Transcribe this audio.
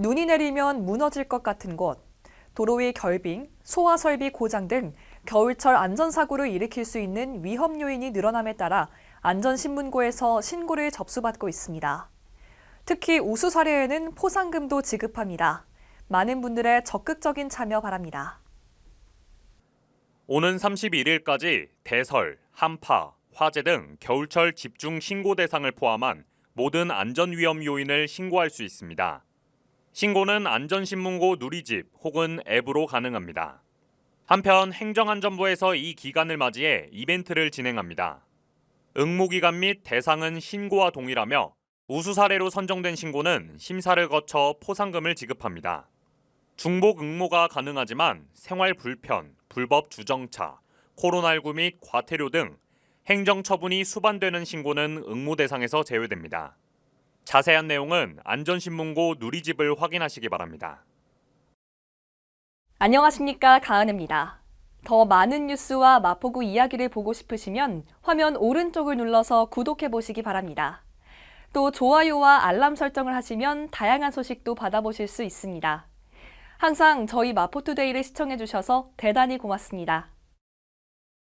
눈이 내리면 무너질 것 같은 곳, 도로 위 결빙, 소화 설비 고장 등 겨울철 안전사고를 일으킬 수 있는 위험 요인이 늘어남에 따라 안전신문고에서 신고를 접수받고 있습니다. 특히 우수 사례에는 포상금도 지급합니다. 많은 분들의 적극적인 참여 바랍니다. 오는 31일까지 대설, 한파, 화재 등 겨울철 집중 신고 대상을 포함한 모든 안전 위험 요인을 신고할 수 있습니다. 신고는 안전신문고 누리집 혹은 앱으로 가능합니다. 한편 행정안전부에서 이 기간을 맞이해 이벤트를 진행합니다. 응모 기간 및 대상은 신고와 동일하며 우수 사례로 선정된 신고는 심사를 거쳐 포상금을 지급합니다. 중복 응모가 가능하지만 생활 불편, 불법 주정차, 코로나19 및 과태료 등 행정 처분이 수반되는 신고는 응모 대상에서 제외됩니다. 자세한 내용은 안전신문고 누리집을 확인하시기 바랍니다. 안녕하십니까. 가은입니다. 더 많은 뉴스와 마포구 이야기를 보고 싶으시면 화면 오른쪽을 눌러서 구독해 보시기 바랍니다. 또 좋아요와 알람 설정을 하시면 다양한 소식도 받아보실 수 있습니다. 항상 저희 마포투데이를 시청해 주셔서 대단히 고맙습니다.